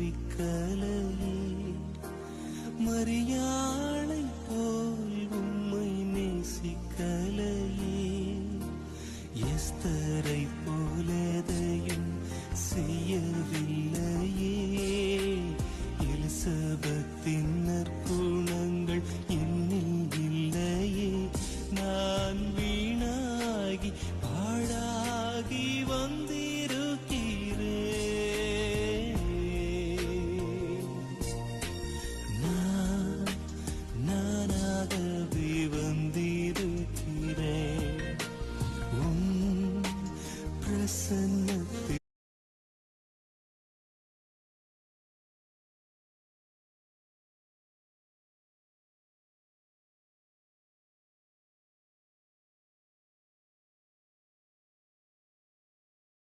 கலையே மரியாளை போல் உம்மை நேசிக்கலையே எஸ்தரை போலதையும் செய்யவில்லையே. எலிசபத்தின் நற்குணங்கள் Listen, feel.